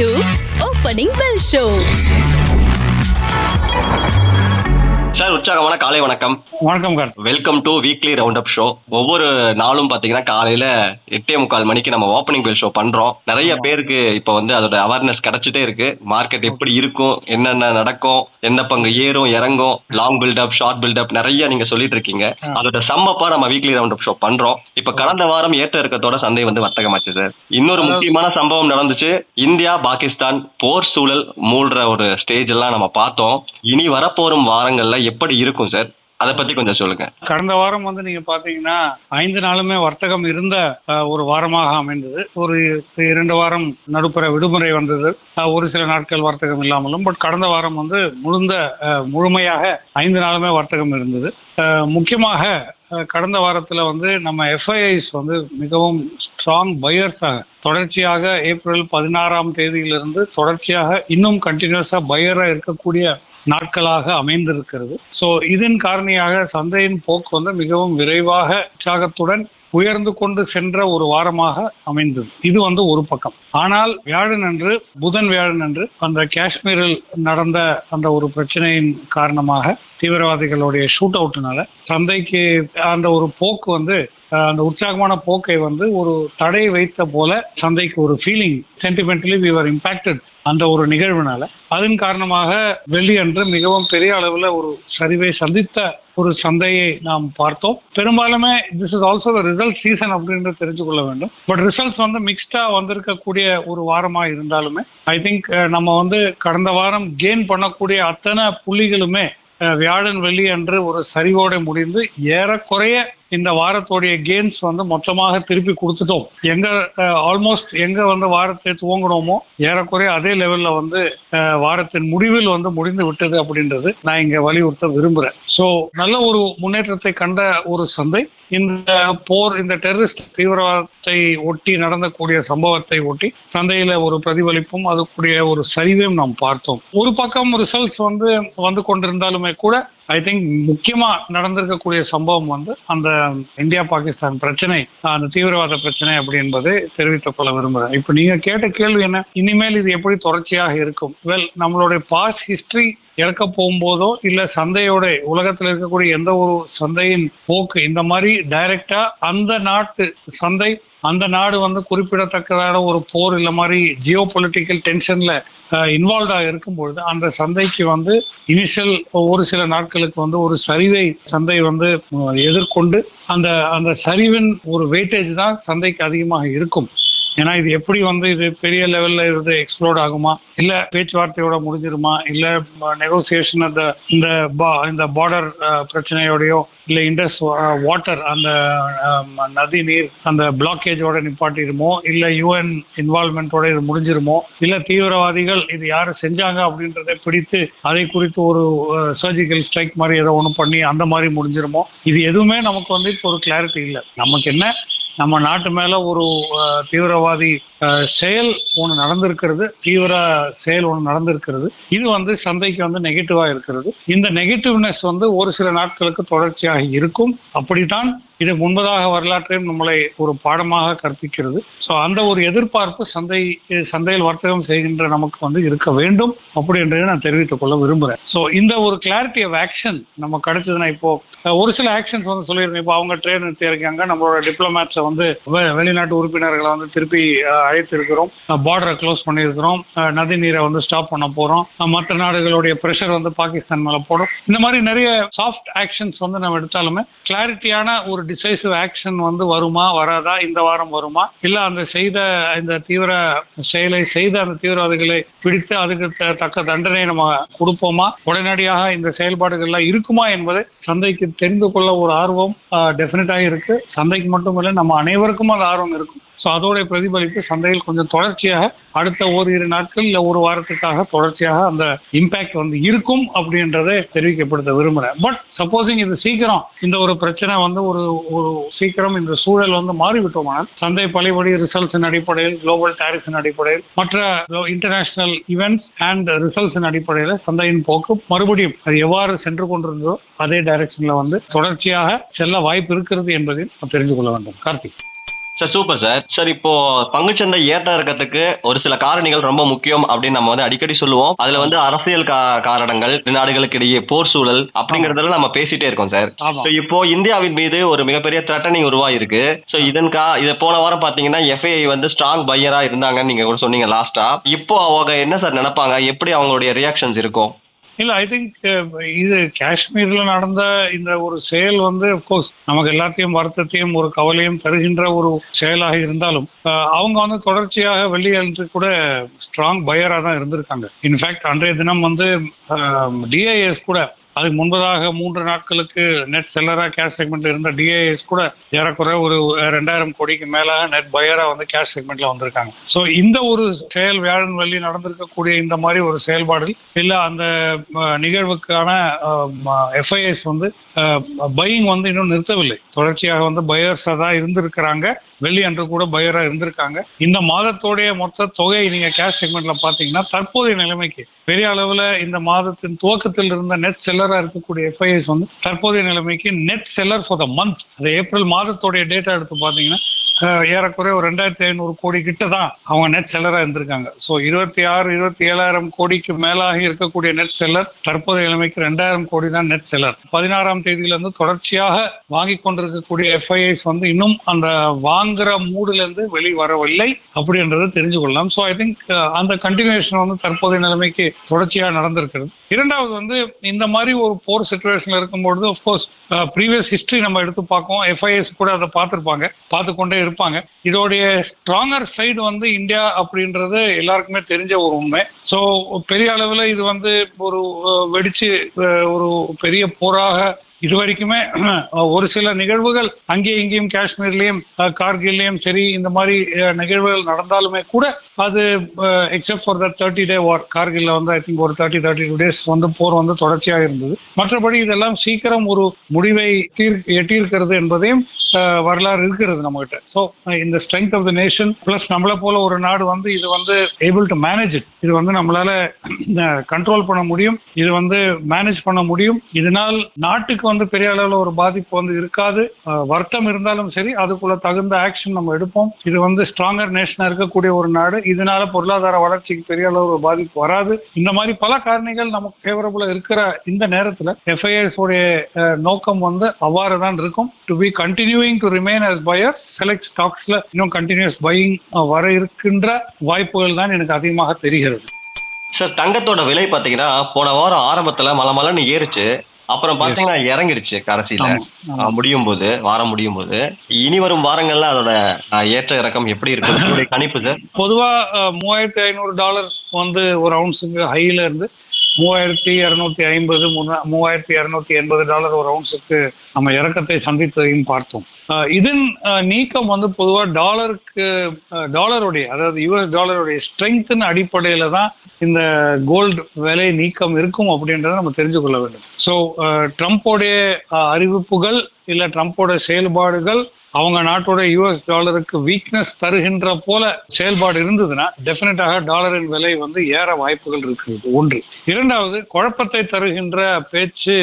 to Opening Bell Show. Sir உற்சாகமான காலை வணக்கம். வணக்கம் welcome to weekly round up show ஒவ்வொரு நாளும் பாத்தீங்கன்னா காலையில எட்டே முக்கால் மணிக்கு நம்ம ஓப்பனிங் பெல் ஷோ பண்றோம். நிறைய பேருக்கு இப்போ வந்து அதோட அவேர்னஸ் கிடைச்சிட்டே இருக்கு. மார்க்கெட் எப்படி இருக்கும் என்னென்ன நடக்கும் எந்த பங்கு ஏறும் இறங்கும் லாங் பில்டப் ஷார்ட் பில்டப் நிறைய நீங்க சொல்லிட்டு இருக்கீங்க. அதோட சம்மப்பா நம்ம வீக்லி ரவுண்ட் அப் ஷோ பண்றோம். இப்போ கடந்த வாரம் ஏற்ற இறக்கத்தோட சந்தை வந்து வர்த்தகமாச்சு சார் இன்னொரு முக்கியமான சம்பவம் நடந்துச்சு. இந்தியா பாகிஸ்தான் போர் சூழல் மூழ்ற ஒரு ஸ்டேஜ் எல்லாம் நம்ம பார்த்தோம். இனி வரப்போறும் வாரங்கள்ல எப்படி இருக்கும் சார் அதை பத்தி கொஞ்சம் சொல்லுங்க. கடந்த வாரம் வந்து நீங்க பாத்தீங்கன்னா ஐந்து நாளுமே வர்த்தகம் இருந்த ஒரு வாரமாக அமைந்தது. ஒரு இரண்டு வாரம் நடுப்புற விடுமுறை வந்தது. ஒரு சில நாட்கள் வர்த்தகம் இல்லாமலும் பட் கடந்த வாரம் வந்து முழுந்த முழுமையாக ஐந்து நாளுமே வர்த்தகம் இருந்தது. முக்கியமாக கடந்த வாரத்துல வந்து நம்ம எஃப்ஐஐஸ் வந்து மிகவும் ஸ்ட்ராங் பையர்ஸாக தொடர்ச்சியாக ஏப்ரல் பதினாறாம் தேதியிலிருந்து தொடர்ச்சியாக இன்னும் கண்டினியூஸா பையரா இருக்கக்கூடிய நாட்களாக அமைந்திருக்கிறது. ஸோ இதன் காரணியாக சந்தையின் போக்கு வந்து மிகவும் விரைவாக உற்சாகத்துடன் உயர்ந்து கொண்டு சென்ற ஒரு வாரமாக அமைந்தது. இது வந்து ஒரு பக்கம். ஆனால் வியாழன் அன்று புதன் வியாழன் அன்று அந்த காஷ்மீரில் நடந்த அந்த ஒரு பிரச்சனையின் காரணமாக தீவிரவாதிகளுடைய ஷூட் அவுட்னால சந்தைக்கு அந்த ஒரு போக்கு வந்து அந்த உற்சாகமான போக்கை வந்து ஒரு தடை வைத்த போல சந்தைக்கு ஒரு feeling sentimentally we are impacted அந்த ஒரு நிகழ்வுனால. அதன் காரணமாக வெள்ளி அன்று மிகவும் பெரிய அளவில் ஒரு சரிவை சந்தித்த ஒரு சந்தையை நாம் பார்த்தோம். பெரும்பாலுமே this is also the result season அப்படின்றது தெரிஞ்சு கொள்ள வேண்டும். பட் ரிசல்ட்ஸ் வந்து மிக்ஸ்டா வந்திருக்கக்கூடிய ஒரு வாரமா இருந்தாலுமே ஐ திங்க் நம்ம வந்து கடந்த வாரம் கெயின் பண்ணக்கூடிய அத்தனை புள்ளிகளுமே வியாழன் வெள்ளி அன்று ஒரு சரிவோட முடிந்து ஏறக்குறைய இந்த வாரத்தோடைய கெயின்ஸ் வந்து மொத்தமாக திருப்பி கொடுத்துட்டோம். எங்க ஆல்மோஸ்ட் எங்க வந்து வாரத்தை துவங்கினோமோ ஏறக்குறைய அதே லெவல்ல வந்து வாரத்தின் முடிவில் வந்து முடிந்து விட்டது அப்படின்றது நான் இங்க வலியுறுத்த விரும்புறேன். ஸோ நல்ல ஒரு முன்னேற்றத்தை கண்ட ஒரு சந்தை. இந்த போர் இந்த டெரரிஸ்ட் தீவிரவாதத்தை ஒட்டி நடந்தக்கூடிய சம்பவத்தை ஒட்டி சந்தையில ஒரு பிரதிபலிப்பும் அதுக்குரிய ஒரு சரிவையும் நாம் பார்த்தோம். ஒரு பக்கம் ரிசல்ட்ஸ் வந்து வந்து கொண்டிருந்தாலுமே கூட ஐ திங்க் முக்கியமா நடந்திருக்கக்கூடிய சம்பவம் வந்து அந்த இந்தியா பாகிஸ்தான் பிரச்சனை அந்த தீவிரவாத பிரச்சனை அப்படி என்பதை தெரிவித்துக் கொள்ள விரும்புகிறேன். இப்போ நீங்க கேட்ட கேள்வி என்ன? இனிமேல் இது எப்படி தொடர்ச்சியாக இருக்கும்? வெல் நம்மளுடைய பாஸ் ஹிஸ்டரி இறக்க போகும்போதோ இல்ல சந்தையோட உலகத்தில் இருக்கக்கூடிய எந்த ஒரு சந்தையின் போக்கு இந்த மாதிரி டைரக்டா அந்த நாட்டு சந்தை அந்த நாடு வந்து குறிப்பிடத்தக்கதான ஒரு போர் இல்ல மாதிரி ஜியோ பொலிட்டிக்கல் டென்ஷன்ல இன்வால்வ்டாக இருக்கும்பொழுது அந்த சந்தைக்கு வந்து இனிஷியல் ஒரு சில நாட்களுக்கு வந்து ஒரு சரிவை சந்தை வந்து எதிர்கொண்டு அந்த அந்த சரிவின் ஒரு வெயிட்டேஜ் தான் சந்தைக்கு அதிகமாக இருக்கும். ஏன்னா இது எப்படி வந்து இது பெரிய லெவல்ல இருந்து எக்ஸ்ப்ளோர்ட் ஆகுமா? இல்ல பேச்சுவார்த்தையோட முடிஞ்சிருமா? இல்ல நெகோசியேஷன் அந்த இந்த பா- இந்த பார்டர் பிரச்சனையோடயோ இல்ல இண்டஸ் வாட்டர் அந்த நதி நீர் அந்த பிளாக்கேஜோட நிப்பாட்டிடுமோ? இல்ல யூஎன் இன்வால்மெண்டோட இது முடிஞ்சிருமோ? இல்ல தீவிரவாதிகள் இது யாரு செஞ்சாங்க அப்படின்றத பிடித்து அதை குறித்து ஒரு சர்ஜிக்கல் ஸ்ட்ரைக் மாதிரி ஏதோ ஒன்று பண்ணி அந்த மாதிரி முடிஞ்சிருமோ? இது எதுவுமே நமக்கு வந்து இப்போ ஒரு கிளாரிட்டி இல்லை. நமக்கு என்ன? நம்ம நாட்டு மேல ஒரு தீவிரவாதி செயல் ஒன்று நடந்திருக்கிறது தீவிர செயல் ஒன்று நடந்திருக்கிறது. இது வந்து சந்தைக்கு வந்து நெகட்டிவா இருக்கிறது. இந்த நெகட்டிவ்னஸ் வந்து ஒரு சில நாட்களுக்கு தொடர்ச்சியாக இருக்கும். அப்படித்தான் இது முன்பதாக வரலாற்றையும் நம்மளை ஒரு பாடமாக கற்பிக்கிறது. ஸோ அந்த ஒரு எதிர்பார்ப்பு சந்தை சந்தையில் வர்த்தகம் செய்கின்ற நமக்கு வந்து இருக்க வேண்டும் அப்படின்றதை நான் தெரிவித்துக் கொள்ள விரும்புகிறேன் ஸோ இந்த ஒரு கிளாரிட்டி ஆஃப் ஆக்ஷன் நம்ம கிடைச்சதுன்னா இப்போ ஒரு சில ஆக்ஷன்ஸ் வந்து சொல்லியிருக்கேன். இப்போ அவங்க ட்ரெயின் நிறுத்தி இருக்காங்க நம்மளோட டிப்ளமேட்ஸை வந்து வெளிநாட்டு உறுப்பினர்களை வந்து திருப்பி அழைத்திருக்கிறோம். பார்டரை க்ளோஸ் பண்ணியிருக்கிறோம். நதி நீரை வந்து ஸ்டாப் பண்ண போறோம். மற்ற நாடுகளுடைய ப்ரெஷர் வந்து பாகிஸ்தான் மேல போடும். இந்த மாதிரி நிறைய சாஃப்ட் ஆக்ஷன்ஸ் வந்து நம்ம எடுத்தாலுமே கிளாரிட்டியான ஒரு டிசைசிவ் ஆக்ஷன் வந்து வருமா வராதா இந்த வாரம் வருமா? இல்ல அந்த செய்த இந்த தீவிர செயலை செய்த அந்த தீவிரவாதிகளை பிடித்து அதுக்கு தக்க தண்டனை நம்ம கொடுப்போமா? உடனடியாக இந்த செயல்பாடுகள்லாம் இருக்குமா என்பதை சந்தைக்கு தெரிந்து கொள்ள ஒரு ஆர்வம் டெஃபினட்டாக இருக்கு. சந்தைக்கு மட்டும் இல்லை நம்ம அனைவருக்கும் அது ஆர்வம் இருக்கும். ஸோ அதோடைய பிரதிபலிப்பு சந்தையில் கொஞ்சம் தொடர்ச்சியாக அடுத்த ஓரிரு நாட்கள் இல்லை ஒரு வாரத்துக்காக தொடர்ச்சியாக அந்த இம்பாக்ட் வந்து இருக்கும் அப்படின்றதை தெரிவிக்கப்படுத்த விரும்புகிறேன் பட் சப்போஸிங் இது சீக்கிரம் இந்த ஒரு பிரச்சனை வந்து ஒரு ஒரு சீக்கிரம் இந்த சூழல் வந்து மாறிவிட்டோமானால் சந்தை பழையபடி ரிசல்ட்ஸின் அடிப்படையில் குளோபல் டேரிஃபின் அடிப்படையில் மற்ற இன்டர்நேஷனல் இவெண்ட்ஸ் அண்ட் ரிசல்ட்ஸின் அடிப்படையில் சந்தையின் போக்கு மறுபடியும் அது எவ்வாறு சென்று கொண்டிருந்ததோ அதே டைரக்ஷன்ல வந்து தொடர்ச்சியாக செல்ல வாய்ப்பு இருக்கிறது என்பதையும் தெரிஞ்சு தெரிந்து கொள்ள வேண்டும். Karthik. Sir super sir sir இப்போ பங்குச்சந்தை ஏற்ற இறக்கத்துக்கு ஒரு சில காரணிகள் ரொம்ப முக்கியம் அப்படின்னு நம்ம வந்து அடிக்கடி சொல்லுவோம். அதுல வந்து அரசியல் காரணங்கள் நாடுகளுக்கு இடையே போர் சூழல் அப்படிங்கறதெல்லாம் நம்ம பேசிட்டே இருக்கோம் சார் இப்போ இந்தியாவின் மீது ஒரு மிகப்பெரிய த்ரெட்டனிங் உருவாயிருக்கு. ஸோ இதன் கா இதை போன வாரம் பாத்தீங்கன்னா எஃப்ஐஐ வந்து ஸ்ட்ராங் பையரா இருந்தாங்கன்னு நீங்க கூட சொன்னீங்க லாஸ்டா இப்போ அவங்க என்ன சார் நினைப்பாங்க? எப்படி அவங்களுடைய ரியாக்ஷன்ஸ் இருக்கும்? இல்ல ஐ திங்க் uh, இது காஷ்மீர்ல நடந்த இந்த ஒரு செயல் வந்து கோர்ஸ் நமக்கு எல்லாத்தையும் வருத்தத்தையும் ஒரு கவலையும் தருகின்ற ஒரு செயலாக இருந்தாலும் அவங்க வந்து தொடர்ச்சியாக வெள்ளியன்று கூட ஸ்ட்ராங் பயரா தான் இருந்திருக்காங்க. இன்ஃபேக்ட் அன்றைய தினம் வந்து டிஐஎஸ் கூட அதுக்கு முன்பதாக மூன்று நாட்களுக்கு நெட் செல்லரா கேஷ் செக்மெண்ட்ல இருந்த டிஐஎஸ் கூட ஏறக்குறைய ஒரு ரெண்டாயிரம் கோடிக்கு மேலாக நெட் பயரா வந்து கேஷ் செக்மெண்ட்ல வந்திருக்காங்க. ஸோ இந்த ஒரு செயல் வியாழன் வழி நடந்திருக்கக்கூடிய இந்த மாதிரி ஒரு செயல்பாடு இல்ல அந்த நிகழ்வுக்கான எஃப்ஐஎஸ் வந்து பையிங் வந்து இன்னும் நிறுத்தவில்லை. தொடர்ச்சியாக வந்து பையர்ஸா தான் இருந்திருக்கிறாங்க. வெள்ளி அன்று கூட பையரா இருந்திருக்காங்க. இந்த மாதத்தோடைய மொத்த தொகை நீங்க கேஷ் செக்மெண்ட்ல பாத்தீங்கன்னா தற்போதைய நிலைமைக்கு பெரிய அளவுல இந்த மாதத்தின் துவக்கத்தில் இருந்த நெட் செல்லரா இருக்கக்கூடிய எஃப்ஐஎஸ் வந்து தற்போதைய நிலைமைக்கு net seller for the month அது ஏப்ரல் மாதத்தோடைய டேட்டா எடுத்து பாத்தீங்கன்னா ஏறக்குறைய ஒரு ரெண்டாயிரத்தி ஐநூறு கோடி கிட்ட தான் அவங்க நெட் செல்லராக இருந்திருக்காங்க. ஸோ இருபத்தி ஆறு இருபத்தி ஏழாயிரம் கோடிக்கு மேலாக இருக்கக்கூடிய நெட் செல்லர் தற்போதைய நிலைமைக்கு ரெண்டாயிரம் கோடி தான் நெட் செல்லர் பதினாறாம் தேதியிலிருந்து தொடர்ச்சியாக வாங்கி கொண்டிருக்கக்கூடிய எஃப்ஐஐஸ் வந்து இன்னும் அந்த வாங்குற மூடிலிருந்து வெளி வரவில்லை அப்படின்றத தெரிஞ்சு கொள்ளலாம். ஸோ ஐ திங்க் அந்த கண்டினியூஷன் வந்து தற்போதைய நிலைமைக்கு தொடர்ச்சியாக நடந்திருக்கிறது. இரண்டாவது வந்து இந்த மாதிரி ஒரு போர் சுச்சுவேஷன்ல இருக்கும்பொழுது அஃப்கோர்ஸ் ப்ரீவியஸ் ஹிஸ்டரி நம்ம எடுத்து பார்க்கோம். எஃப்ஐஎஸ் கூட அதை பார்த்துருப்பாங்க. பார்த்து கொண்டே இருப்பாங்க. இதோடைய ஸ்ட்ராங்கர் சைடு வந்து இந்தியா அப்படின்றது எல்லாருக்குமே தெரிஞ்ச ஒரு உண்மை. ஸோ பெரிய அளவில் இது வந்து ஒரு வெடிச்சு ஒரு பெரிய போராக இது வரைக்குமே ஒரு சில நிகழ்வுகள் அங்கேயும் இங்கேயும் காஷ்மீர்லயும் கார்கில்லையும் சரி இந்த மாதிரி நிகழ்வுகள் நடந்தாலுமே கூட அது except for the thirty day war கார்கில்ல வந்து ஐ திங்க் ஒரு தேர்ட்டி தேர்ட்டி டூ டேஸ் வந்து போர் வந்து தொடர்ச்சியாக இருந்தது. மற்றபடி இதெல்லாம் சீக்கிரம் ஒரு முடிவை தீர் எட்டியிருக்கிறது என்பதையும் வரலாறு இருக்கிறது நம்மகிட்ட. ஸோ இந்த strength of the nation plus நம்மளை போல ஒரு நாடு வந்து இது வந்து ஏபிள் டு மேனேஜ் இட் இது வந்து நம்மளால கண்ட்ரோல் பண்ண முடியும். இது வந்து மேனேஜ் பண்ண முடியும். இதனால் நாட்டுக்கு வந்து பெரிய அளவில் ஒரு பாதிப்பு வந்து இருக்காது. வருத்தம் இருந்தாலும் சரி அதுக்குள்ள தகுந்த ஆக்ஷன் நம்ம எடுப்போம். இது வந்து ஸ்ட்ராங்கர் நேஷனா இருக்கக்கூடிய ஒரு நாடு. இதனால பொருளாதார வளர்ச்சிக்கு பெரிய அளவு ஒரு பாதிப்பு வராது. இந்த மாதிரி பல காரணிகள் நமக்கு ஃபேவரபுளா இருக்கிற இந்த நேரத்தில் எஃப்ஐஎஸ் உடைய நோக்கம் வந்து அவ்வாறு தான் இருக்கும். To be continue continuing to remain as buyer select ஸ்டாக்ஸ்ல இன்னும் கண்டினியூஸ் பையிங் வர இருக்கின்ற வாய்ப்புகள் தான் எனக்கு அதிகமாக தெரிகிறது. சார் தங்கத்தோட விலை பாத்தீங்கன்னா போன வாரம் ஆரம்பத்துல மலை மலைன்னு ஏறுச்சு. அப்புறம் பாத்தீங்கன்னா இறங்கிடுச்சு கடைசியில. முடியும் போது வாரம் முடியும் போது இனி வரும் வாரங்கள்ல அதோட ஏற்ற இறக்கம் எப்படி இருக்கு கணிப்பு சார் பொதுவா மூவாயிரத்தி ஐநூறு டாலர் வந்து ஒரு அவுன்ஸுக்கு ஹைல இருந்து மூவாயிரத்தி இரநூத்தி ஐம்பது மூவாயிரத்தி இரநூத்தி எண்பது டாலர் ஒரு அவுன்ஸுக்கு நம்ம இறக்கத்தை சந்தித்ததையும் பார்த்தோம். இதன் நீக்கம் வந்து பொதுவாக டாலருக்கு டாலருடைய அதாவது யூஎஸ் டாலருடைய ஸ்ட்ரென்த்தின் அடிப்படையில தான் இந்த கோல்டு விலை நீக்கம் இருக்கும் அப்படின்றத நம்ம தெரிஞ்சு கொள்ள வேண்டும். ஸோ ட்ரம்ப்போடைய அறிவிப்புகள் இல்லை ட்ரம்ப்போட செயல்பாடுகள் அவங்க நாட்டோட யூஎஸ் டாலருக்கு வீக்னஸ் தருகின்ற போல செயல்பாடு இருந்ததுன்னா டெஃபினட்டாக டாலரின் விலை வந்து ஏற வாய்ப்புகள் இருக்கிறது ஒன்று. இரண்டாவது குழப்பத்தை தருகின்ற பேச்சு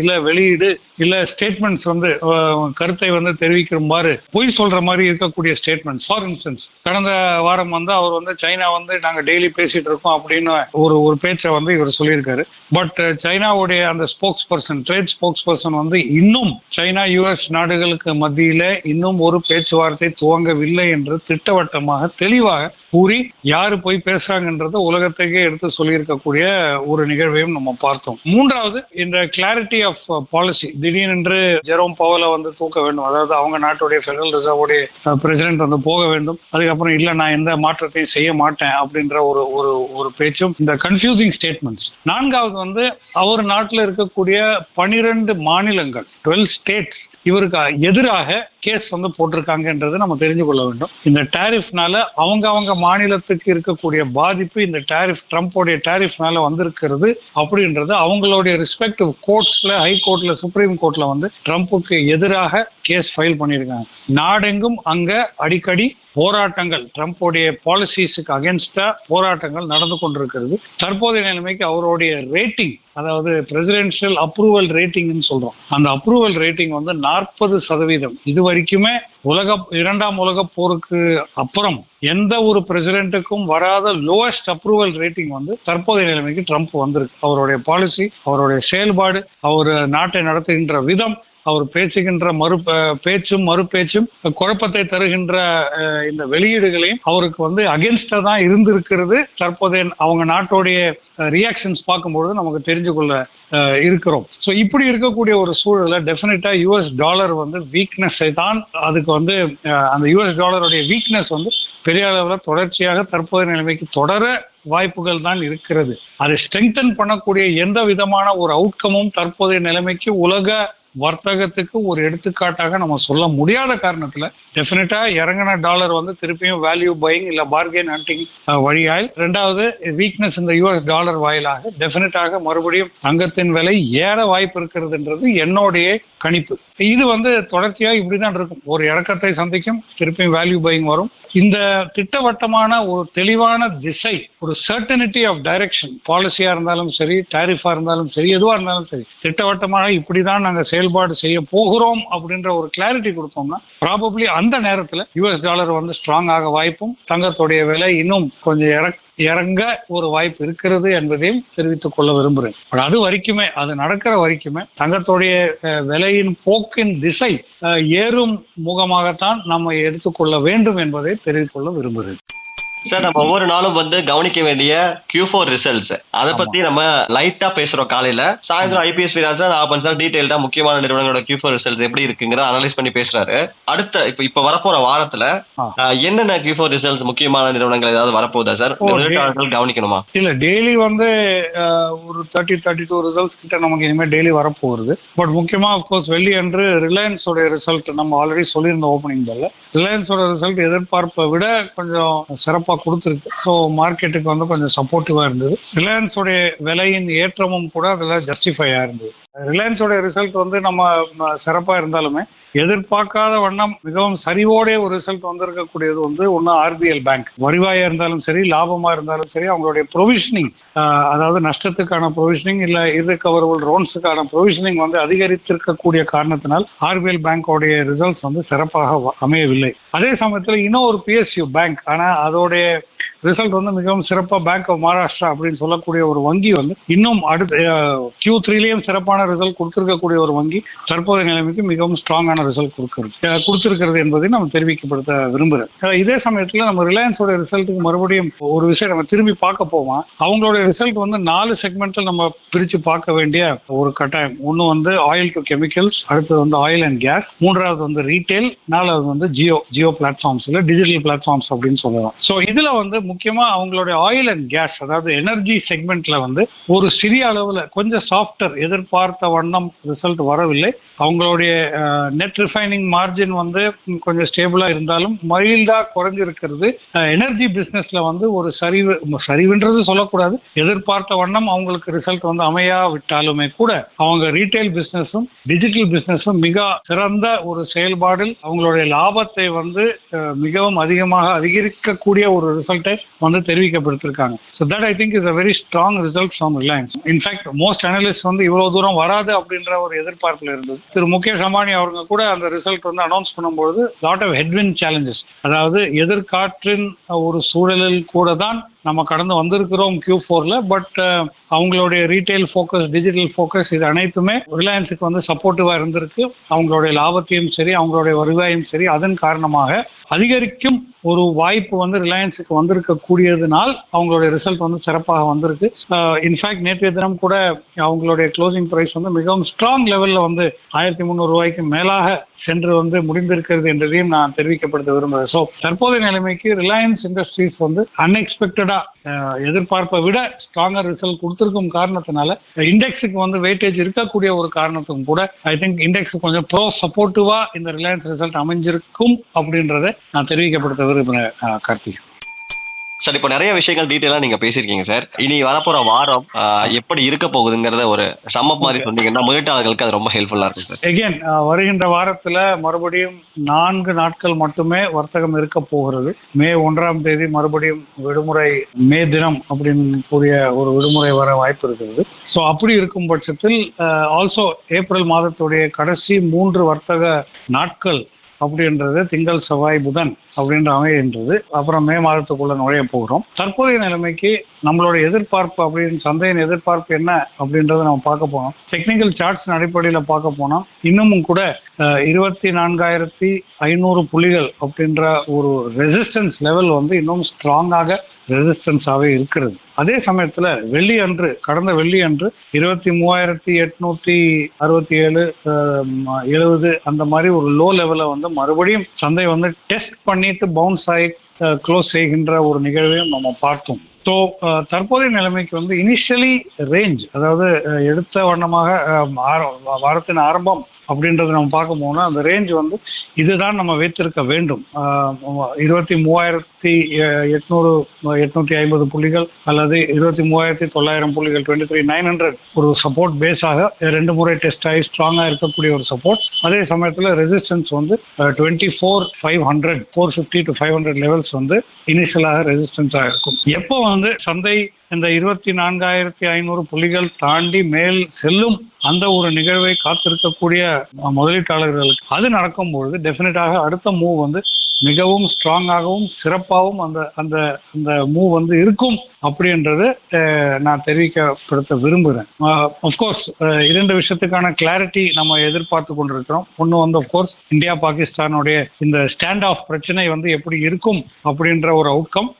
இல்ல வெளியீடு இல்ல ஸ்டேட்மெண்ட்ஸ் வந்து கருத்தை வந்து தெரிவிக்குமாறு பொய் சொல்ற மாதிரி இருக்கக்கூடிய ஸ்டேட்மெண்ட்ஸ் ஃபார் இன்ஸ்டன்ஸ் கடந்த வாரம் வந்து அவர் வந்து சைனா வந்து நாங்க டெய்லி பேசிட்டு இருக்கோம் அப்படின்னு ஒரு ஒரு பேச்சை வந்து இவர் சொல்லியிருக்காரு. பட் சைனாவுடைய அந்த spokesperson trade spokesperson வந்து இன்னும் சைனா யூஎஸ் நாடுகளுக்கு மத்தியில இன்னும் ஒரு பேச்சுவார்த்தை துவங்கவில்லை என்று திட்டவட்டமாக தெளிவாக கூறி யாரு போய் பேசுறாங்கன்றத உலகத்துக்கே எடுத்து சொல்லியிருக்கக்கூடிய ஒரு நிகழ்வையும் நம்ம பார்த்தோம். மூன்றாவது இந்த கிளாரிட்டி ஆஃப் பாலிசி திடீரென்று ஜெரோம் பவலை வந்து தூக்க வேண்டும். அதாவது அவங்க நாட்டுடைய ஃபெடரல் ரிசர்வோடைய பிரசிடென்ட் வந்து போக வேண்டும். அதுக்கப்புறம் இல்ல நான் எந்த மாற்றத்தையும் செய்ய மாட்டேன் அப்படின்ற ஒரு ஒரு ஒரு பேச்சும் இந்த கன்ஃபியூசிங் ஸ்டேட்மெண்ட்ஸ் நான்காவது வந்து அவர் நாட்டில் இருக்கக்கூடிய பனிரெண்டு மாநிலங்கள் டுவெல் ஸ்டேட்ஸ் இவருக்கு எதிராக கேஸ் வந்து போட்டிருக்காங்கன்றது நம்ம தெரிஞ்சு கொள்ள வேண்டும். இந்த டேரிஃப்னால அவங்க அவங்க மாநிலத்துக்கு இருக்கக்கூடிய பாதிப்பு இந்த டேரிஃப் ட்ரம்ப்போடைய டேரிஃப்னால வந்திருக்கிறது அப்படின்றது அவங்களுடைய ரெஸ்பெக்டிவ் கோர்ட்ஸ்ல ஹை கோர்ட்ல சுப்ரீம் கோர்ட்ல வந்து ட்ரம்ப்புக்கு எதிராக கேஸ் ஃபைல் பண்ணியிருக்காங்க. நாடெங்கும் அங்க அடிக்கடி போராட்டங்கள் ட்ரம்ப்புடைய பாலிசிஸுக்கு அகேன்ஸ்டா போராட்டங்கள் நடந்து கொண்டிருக்கிறது. தற்போதைய நிலைமைக்கு அவருடைய ரேட்டிங் அதாவது பிரசிடென்ஷியல் அப்ரூவல் ரேட்டிங்னு சொல்றோம். அந்த அப்ரூவல் ரேட்டிங் வந்து நாற்பது சதவீதம். இது வரைக்குமே உலக இரண்டாம் உலக போருக்கு அப்புறம் எந்த ஒரு பிரசிடென்ட்டுக்கும் வராத லோவஸ்ட் அப்ரூவல் ரேட்டிங் வந்து தற்போதைய நிலைமைக்கு ட்ரம்ப் வந்திருக்கு. அவருடைய பாலிசி அவருடைய செயல்பாடு அவர் நாட்டை நடத்துகின்ற விதம் அவர் பேசுகின்ற மறு பேச்சும் மறுபேச்சும் குழப்பத்தை தருகின்ற இந்த வெளியீடுகளையும் அவருக்கு வந்து அகேன்ஸ்டா தான் இருந்திருக்கிறது. தற்போதைய அவங்க நாட்டோடைய ரியாக்ஷன்ஸ் பார்க்கும்பொழுது நமக்கு தெரிஞ்சு கொள்ள இருக்கிறோம். ஸோ இப்படி இருக்கக்கூடிய ஒரு சூழலில் டெஃபினட்டா யூஎஸ் டாலர் வந்து வீக்னஸை தான் அதுக்கு வந்து அந்த யூஎஸ் டாலருடைய வீக்னஸ் வந்து பெரிய அளவில் தொடர்ச்சியாக தற்போதைய நிலைமைக்கு தொடர வாய்ப்புகள் தான் இருக்கிறது. அதை ஸ்ட்ரெங்தன் பண்ணக்கூடிய எந்த விதமான ஒரு அவுட்கமும் தற்போதைய நிலைமைக்கு உலக வர்த்தகத்துக்கு ஒரு எடுத்துக்காட்டாக நம்ம சொல்ல முடியாத காரணத்துல டெஃபினட்டா இறங்கின டாலர் வந்து திருப்பியும் வேல்யூ பையிங் இல்ல பார்கெயின் ஹண்டிங் வழியாய். ரெண்டாவது வீக்னஸ் இந்த யூஎஸ் டாலர் வாயிலாக டெஃபினட்டாக மறுபடியும் தங்கத்தின் விலை ஏற வாய்ப்பு இருக்கிறதுன்றது என்னுடைய கணிப்பு. இது வந்து தொடர்ச்சியா இப்படிதான் இருக்கும். ஒரு இறக்கத்தை சந்திக்கும் திருப்பியும் வேல்யூ பையிங் வரும். இந்த திட்டவட்டமான ஒரு தெளிவான திசை ஒரு சர்டனிட்டி ஆஃப் டைரக்ஷன் பாலிசியா இருந்தாலும் சரி டாரிஃபா இருந்தாலும் சரி எதுவா இருந்தாலும் சரி திட்டவட்டமாக இப்படிதான் நாங்க செயல்பாடு செய்ய போகிறோம் அப்படின்ற ஒரு கிளாரிட்டி கொடுத்தோம்னா ப்ராபப்ளி அந்த நேரத்துல யூஎஸ் டாலர் வந்து ஸ்ட்ராங் ஆக வாய்ப்பும் தங்கத்துடைய விலை இன்னும் கொஞ்சம் இறக் இறங்க ஒரு வாய்ப்பு இருக்கிறது என்பதையும் தெரிவித்துக் கொள்ள விரும்புகிறேன். அது வரைக்குமே அது நடக்கிற வரைக்குமே தங்கத்துடைய விலையின் போக்கின் திசை ஏறும் முகமாகத்தான் நம்ம எடுத்துக்கொள்ள வேண்டும் என்பதை தெரிவித்துக் கொள்ள விரும்புகிறேன். சார் நம்ம ஒவ்வொரு நாளும் வந்து கவனிக்க வேண்டிய Q4 ஃபோர் ரிசல்ட்ஸ் அதை. பத்தி நம்ம லைட்டா பேசுறோம் காலையில. சாயந்தரம் ஐபிஎஸ் வீராஜ் ஆபன் சார் டீடைல்டா முக்கியமான நிறுவனங்களோட Q4 ஃபோர் ரிசல்ட்ஸ் எப்படி இருக்குங்கிற அனலைஸ் பண்ணி பேசுறாரு. அடுத்த இப்ப இப்ப வரப்போற வாரத்துல என்னென்ன Q4 ஃபோர் ரிசல்ட்ஸ் முக்கியமான நிறுவனங்கள் ஏதாவது வரப்போகுதா சார் முதலீட்டாளர்கள் கவனிக்கணுமா? இல்ல டெய்லி வந்து ஒரு தேர்ட்டி தேர்ட்டி டூ ரிசல்ட்ஸ் கிட்ட நமக்கு இனிமேல் டெய்லி வரப்போகுது. பட் முக்கியமா அப்கோர்ஸ் வெள்ளி அன்று ரிலையன்ஸோட ரிசல்ட் நம்ம ஆல்ரெடி சொல்லியிருந்த ஓப்பனிங் ரிலையன்ஸோட ரிசல்ட் எதிர்பார்ப்பை விட கொஞ்சம் சிறப்பாக கொடுத்துருக்கு. ஸோ மார்க்கெட்டுக்கு வந்து கொஞ்சம் சப்போர்ட்டிவாக இருந்தது. ரிலையன்ஸுடைய விலையின் ஏற்றமும் கூட அதில் ஜஸ்டிஃபை ஆயிருந்தது ரிலையன்ஸோட ரிசல்ட் வந்து நம்ம சிறப்பாக இருந்தாலுமே எதிர்பார்க்காத வண்ணம் மிகவும் சரிவோடைய ஒரு ரிசல்ட் வந்திருக்கக்கூடியது வந்து ஒன்று ஆர்பிஎல் பேங்க் வருவாயா இருந்தாலும் சரி லாபமா இருந்தாலும் சரி அவங்களுடைய ப்ரொவிஷனிங் அதாவது நஷ்டத்துக்கான ப்ரொவிஷனிங் இல்ல irrecoverable லோன்ஸுக்கான ப்ரொவிஷனிங் வந்து அதிகரித்திருக்கக்கூடிய காரணத்தினால் ஆர்பிஎல் பேங்கோடைய ரிசல்ட்ஸ் வந்து சிறப்பாக அமையவில்லை. அதே சமயத்தில் இன்னும் ஒரு பிஎஸ்யூ பேங்க் ஆனா அதோடைய ரிசல்ட் வந்து மிகவும் சிறப்பாக பேங்க் ஆஃப் மகாராஷ்டிரா அப்படின்னு சொல்லக்கூடிய ஒரு வங்கி வந்து இன்னும் அடுத்த கியூ த்ரீலேயும் சிறப்பான ரிசல்ட் கொடுத்திருக்கக்கூடிய ஒரு வங்கி தற்போதைய நிலைமைக்கு மிகவும் ஸ்ட்ராங்கான ரிசல்ட் கொடுக்கிறது அஹ் கொடுத்திருக்கிறது என்பதை நம்ம தெரிவிக்கப்படுத்த விரும்புகிறேன் இதே சமயத்தில் நம்ம ரிலையன்ஸோட ரிசல்ட்டுக்கு மறுபடியும் ஒரு விஷயம் நம்ம திரும்பி பார்க்க போவோம்? அவங்களோட ரிசல்ட் வந்து நாலு செக்மெண்ட்டில் நம்ம பிரித்து பார்க்க வேண்டிய ஒரு கட்டாயம். ஒன்று வந்து ஆயில் டு கெமிக்கல்ஸ் அடுத்தது வந்து ஆயில் அண்ட் கேஸ் மூன்றாவது வந்து ரீட்டைல் நாலாவது வந்து ஜியோ ஜியோ பிளாட்ஃபார்ம்ஸ் இல்லை டிஜிட்டல் பிளாட்ஃபார்ம்ஸ் அப்படின்னு சொல்லலாம். ஸோ இதில் வந்து முக்கியமாக அவங்களுடைய ஆயில் அண்ட் கேஸ் அதாவது எனர்ஜி செக்மெண்ட்ல வந்து ஒரு சிறிய அளவில் கொஞ்சம் சாஃப்டர் எதிர்பார்த்த வண்ணம் ரிசல்ட் வரவில்லை. அவங்களுடைய நெட் ரிஃபைனிங் மார்ஜின் வந்து கொஞ்சம் ஸ்டேபிளாக இருந்தாலும் மைல்டாக குறைஞ்சிருக்கிறது. எனர்ஜி பிஸ்னஸ்ல வந்து ஒரு சரிவு சரிவுன்றது சொல்லக்கூடாது. எதிர்பார்த்த வண்ணம் அவங்களுக்கு ரிசல்ட் வந்து அமையா விட்டாலுமே கூட அவங்க ரீட்டைல் பிஸ்னஸும் டிஜிட்டல் பிஸ்னஸும் மிக சிறந்த ஒரு செயல்பாடில் அவங்களுடைய லாபத்தை வந்து மிகவும் அதிகமாக அதிகரிக்கக்கூடிய ஒரு ரிசல்ட்டை வந்து தெரிவிக்கப்பட்டிருக்காங்க. So that I think is a very strong result from Reliance in fact most analyst வந்து இவ்வளவு தூரம் வராது அப்படின்ற ஒரு எதிர்பார்ப்பில் இருந்தது. திரு முகேஷ் அம்பானி அவங்க கூட அந்த ரிசல்ட் வந்து அனௌன்ஸ் பண்ணும்போது லாட் ஆஃப் ஹெட்வின் சேலஞ்சஸ் அதாவது எதிர்காற்றின் ஒரு சூழலில் கூட தான் நம்ம கடந்து வந்திருக்கிறோம் கியூ ஃபோரில் பட் அவங்களுடைய ரீட்டைல் ஃபோக்கஸ் டிஜிட்டல் ஃபோக்கஸ் இது அனைத்துமே ரிலையன்ஸுக்கு வந்து சப்போர்ட்டிவாக இருந்திருக்கு. அவங்களுடைய லாபத்தையும் சரி அவங்களுடைய வருவாயும் சரி அதன் காரணமாக அதிகரிக்கும் ஒரு வாய்ப்பு வந்து ரிலையன்ஸுக்கு வந்திருக்க கூடியதுனால் அவங்களுடைய ரிசல்ட் வந்து சிறப்பாக வந்திருக்கு. இன்ஃபேக்ட் நேற்றைய தினம் கூட அவங்களுடைய க்ளோசிங் ப்ரைஸ் வந்து மிகவும் ஸ்ட்ராங் லெவலில் வந்து ஆயிரத்தி முந்நூறு ரூபாய்க்கு மேலாக சென்று வந்து முடிந்திருக்கிறது என்றதையும் நான் தெரிவிக்கப்படுத்த விரும்புகிறேன். ஸோ தற்போதைய நிலைமைக்கு ரிலையன்ஸ் இண்டஸ்ட்ரீஸ் வந்து அன்எக்ஸ்பெக்டடா எதிர்பார்ப்பை விட ஸ்ட்ராங்கர் ரிசல்ட் கொடுத்துருக்கும் காரணத்தினால இண்டெக்ஸுக்கு வந்து வெயிட்டேஜ் இருக்கக்கூடிய ஒரு காரணத்துக்கும் கூட ஐ திங்க் இண்டெக்ஸ் கொஞ்சம் ப்ரோ சப்போர்ட்டிவா இந்த ரிலையன்ஸ் ரிசல்ட் அமைஞ்சிருக்கும் அப்படின்றத நான் தெரிவிக்கப்படுத்த விரும்புகிறேன் அஹ், கார்த்திக். சார் இப்போ நிறைய விஷயங்கள் டீட்டெயிலாக நீங்கள் பேசியிருக்கீங்க சார் இனி வரப்போகிற வாரம் எப்படி இருக்க போகுதுங்கிறத ஒரு சம்மப் மாதிரி சொன்னீங்கன்னா முதலீட்டாளர்களுக்கு அது ரொம்ப ஹெல்ப்ஃபுல்லாக இருக்கும் சார் எகெயின் வருகின்ற வாரத்தில் மறுபடியும் நான்கு நாட்கள் மட்டுமே வர்த்தகம் இருக்க போகிறது. மே ஒன்றாம் தேதி மறுபடியும் விடுமுறை மே தினம் அப்படின்னு கூடிய ஒரு விடுமுறை வர வாய்ப்பு இருக்கிறது. ஸோ அப்படி இருக்கும் பட்சத்தில் ஆல்சோ ஏப்ரல் மாதத்துடைய கடைசி மூன்று வர்த்தக நாட்கள் அப்படின்றது திங்கள் செவ்வாய் புதன் அப்படின்ற அமைகின்றது. அப்புறம் மே மாதத்துக்குள்ள நுழைய போகிறோம். தற்போதைய நிலைமைக்கு நம்மளோட எதிர்பார்ப்பு அப்படின்னு சந்தையின் எதிர்பார்ப்பு என்ன அப்படின்றத நம்ம பார்க்க போனோம் டெக்னிக்கல் சார்ட்ஸ் அடிப்படையில் பார்க்க போனோம் இன்னமும் கூட இருபத்தி நான்காயிரத்தி ஐநூறு புள்ளிகள் அப்படின்ற ஒரு ரெசிஸ்டன்ஸ் லெவல் வந்து இன்னும் ஸ்ட்ராங்காக ரெசிஸ்டன்ஸாகவே இருக்கிறது. அதே சமயத்தில் வெள்ளி அன்று கடந்த வெள்ளி அன்று இருபத்தி மூவாயிரத்தி எட்நூத்தி அறுபத்தி ஏழு எழுபது அந்த மாதிரி ஒரு லோ லெவலை வந்து மறுபடியும் சந்தை வந்து டெஸ்ட் பண்ணிட்டு பவுன்ஸ் ஆகி க்ளோஸ் செய்கின்ற ஒரு நிகழ்வையும் நம்ம பார்த்தோம். ஸோ தற்போதைய நிலைமைக்கு வந்து இனிஷியலி ரேஞ்ச் அதாவது எடுத்த வண்ணமாக வாரத்தின் ஆரம்பம் அப்படின்றத நம்ம பார்க்க போனால் அந்த ரேஞ்ச் வந்து இதுதான் நம்ம வைத்திருக்க வேண்டும். இருபத்தி மூவாயிரத்தி எட்நூறு எட்நூத்தி ஐம்பது புள்ளிகள் அல்லது இருபத்தி மூவாயிரத்தி தொள்ளாயிரம் புள்ளிகள் டுவெண்ட்டி த்ரீ நைன் ஹண்ட்ரட் ஒரு சப்போர்ட் பேஸாக ரெண்டு முறை டெஸ்ட் ஆகி ஸ்ட்ராங்காக இருக்கக்கூடிய ஒரு சப்போர்ட் அதே சமயத்தில் ரெசிஸ்டன்ஸ் வந்து twenty four five hundred four fifty to five hundred levels வந்து இனிஷியலாக ரெசிஸ்டன்ஸாக இருக்கும். எப்போ வந்து சந்தை இந்த இருபத்தி நான்காயிரத்தி ஐநூறு புள்ளிகள் தாண்டி மேல் செல்லும் அந்த ஒரு நிகழ்வை காத்திருக்கக்கூடிய முதலீட்டாளர்களுக்கு அது நடக்கும் பொழுது டெஃபினட்டாக அடுத்த மூவ் வந்து மிகவும் ஸ்ட்ராங்காகவும் சிறப்பாகவும் அந்த அந்த அந்த மூவ் வந்து இருக்கும் அப்படின்றது நான் தெரிவிக்கப்படுத்த விரும்புகிறேன். அஃப்கோர்ஸ் இரண்டு விஷயத்துக்கான கிளாரிட்டி நம்ம எதிர்பார்த்து கொண்டிருக்கிறோம். ஒன்று வந்து அஃப்கோர்ஸ் இந்தியா பாகிஸ்தானுடைய இந்த ஸ்டாண்ட் ஆஃப் பிரச்சனை வந்து எப்படி இருக்கும் அப்படின்ற ஒரு அவுட்கம்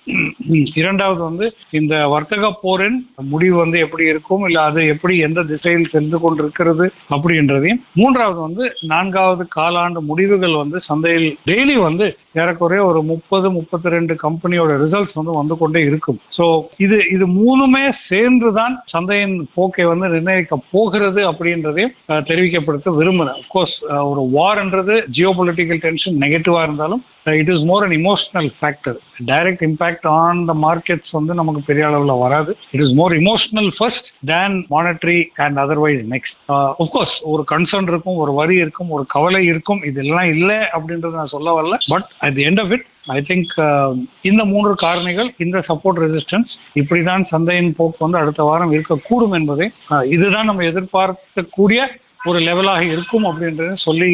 இரண்டாவது வந்து இந்த வர்த்தக போரின் முடிவு வந்து எப்படி இருக்கும் இல்லை அது எப்படி எந்த திசையில் சென்று கொண்டிருக்கிறது அப்படின்றதையும். மூன்றாவது வந்து நான்காவது காலாண்டு முடிவுகள் வந்து சந்தையில் டெய்லி வந்து ஏறக்குறைய ஒரு முப்பது முப்பத்தி ரெண்டு கம்பெனியோட ரிசல்ட்ஸ் வந்து வந்து கொண்டே இருக்கும். ஸோ இது இது மூணுமே சேர்ந்து தான் சந்தையின் போக்கை வந்து நிர்ணயிக்க போகிறது அப்படின்றதையும் தெரிவிக்கப்படுத்த விரும்புகிறேன். அஃப்கோர்ஸ் ஒரு வார்ன்றது ஜியோ பொலிட்டிக்கல் டென்ஷன் நெகட்டிவாக இருந்தாலும் it is more an emotional factor direct impact on the markets வந்து நமக்கு பெரிய அளவில் வராது. It is more emotional first than monetary and otherwise next of course ஒரு கன்சர்ன் இருக்கும் ஒரு வரி இருக்கும் ஒரு கவலை இருக்கும். இதெல்லாம் இல்லை அப்படின்றத நான் சொல்ல வரல. But at the end of it I think இந்த மூன்று காரணிகள் இந்த சப்போர்ட் ரெசிஸ்டன்ஸ் இப்படிதான் சந்தையின் போக்கு வந்து அடுத்த வாரம் இருக்கக்கூடும் என்பதை இதுதான் நம்ம எதிர்பார்க்கக்கூடிய ஒரு லெவலாக இருக்கும் அப்படின்றத சொல்லி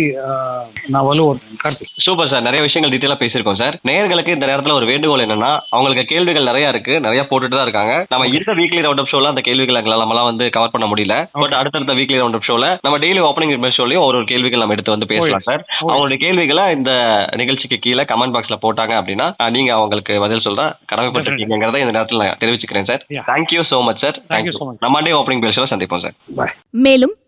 நான் வலுவூட்டுறேன். கார்த்திக். சூப்பர் சார் நிறைய விஷயங்கள் டீட்டெயிலாக பேசியிருக்கோம் சார் நேயர்களுக்கு இந்த நேரத்தில் ஒரு வேண்டுகோள் என்னன்னா அவங்களுக்கு கேள்விகள் நிறைய இருக்கு. நிறைய போட்டுட்டு தான் இருக்காங்க. நம்ம இருக்க வீக்லி ரவுண்ட் அப் ஷோல அந்த கேள்விகள் எங்களால் நம்மளாம் வந்து கவர் பண்ண முடியல. பட் அடுத்தடுத்த வீக்லி ரவுண்ட் அப் ஷோல நம்ம டெய்லி ஓப்பனிங் ஷோலையும் ஒரு ஒரு கேள்விகள் நம்ம எடுத்து வந்து பேசலாம் சார் அவங்களுடைய கேள்விகளை இந்த நிகழ்ச்சிக்கு கீழே கமெண்ட் பாக்ஸ்ல போட்டாங்க அப்படின்னா நீங்க அவங்களுக்கு பதில் சொல்ல கடமைப்பட்டிருக்கீங்கிறத இந்த நேரத்தில் நான் தெரிவிச்சுக்கிறேன் sir. Thank you so much sir thank you so much. நம்ம டே ஓப்பனிங் பேசுவோம் சந்திப்போம் சார் மேலும்